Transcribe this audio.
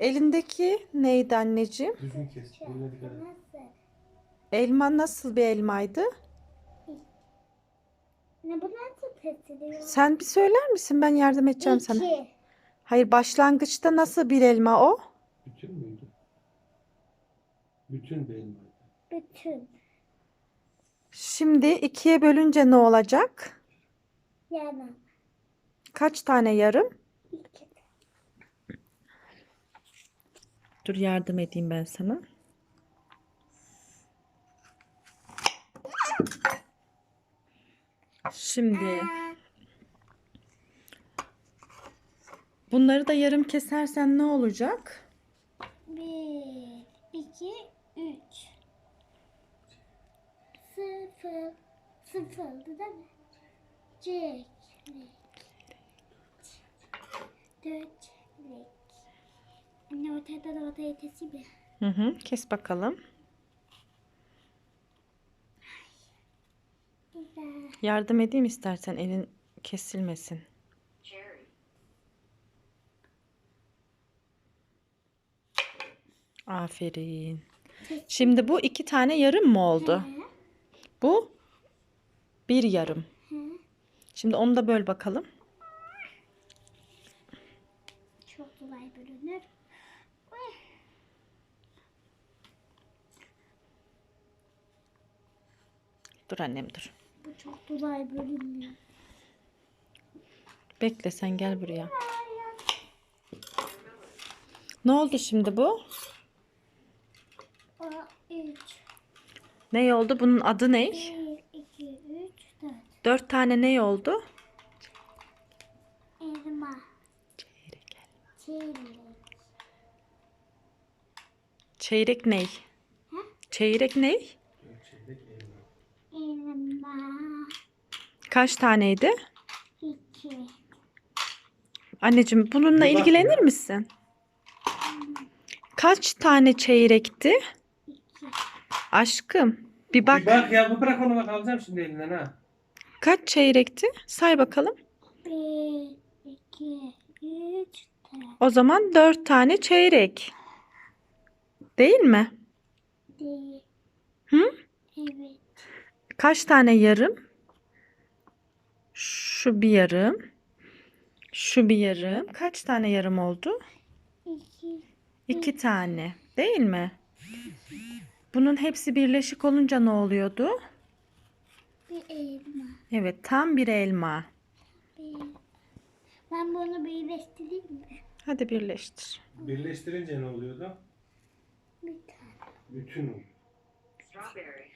Elindeki neydi anneciğim? Düzgün kes. Eline dikkat et. Nasıl? Elma nasıl bir elmaydı? Ne bu nasıl kesiliyor? Sen bir söyler misin? Ben yardım edeceğim sana. İki. Hayır başlangıçta nasıl bir elma o? Bütün müydü? Bütün bir elmaydı. Bütün. Şimdi ikiye bölünce ne olacak? Yana. Kaç tane yarım? Dur yardım edeyim ben sana. Şimdi bunları da yarım kesersen ne olacak? Bir, iki, üç. Sıfır. Sıfırdı değil mi? Çek. Dört. çeyrek. Anne ortada da ortaya keseyim mi? Hı hı, kes bakalım. Güzel. Yardım edeyim istersen elin kesilmesin. Aferin. Şimdi bu iki tane yarım mı oldu? Bu bir yarım. Şimdi onu da böl bakalım. Çok kolay bölünür. Dur annem dur. Bu çok kolay bölünmüyor. Bekle sen gel buraya. Ne oldu şimdi bu? Üç. Ne oldu? Bunun adı ne? Bir, iki, üç, dört. Dört tane ne oldu? Elma. Çeyrek. Çeyrek ney? Çeyrek ney? Dört çeyrek elma. Elma. Kaç taneydi? İki. Anneciğim bununla Bir bak ilgilenir misin? Kaç tane çeyrekti? İki. Aşkım bir bak. Bir bak ya bu bırak onu bak alacağım şimdi elinden ha. Kaç çeyrekti? Say bakalım. Bir, iki, üç, dört. O zaman dört tane çeyrek. Değil mi? Değil. Hı? Evet. Kaç tane yarım? Şu bir yarım. Şu bir yarım. Kaç tane yarım oldu? İki. İki tane. Değil mi? Bunun hepsi birleşik olunca ne oluyordu? Bir elma. Evet, tam bir elma. Bir. Ben bunu birleştireyim mi? Hadi birleştir. Birleştirince ne oluyordu? Bir tane. Bütün oluyor. Strawberry.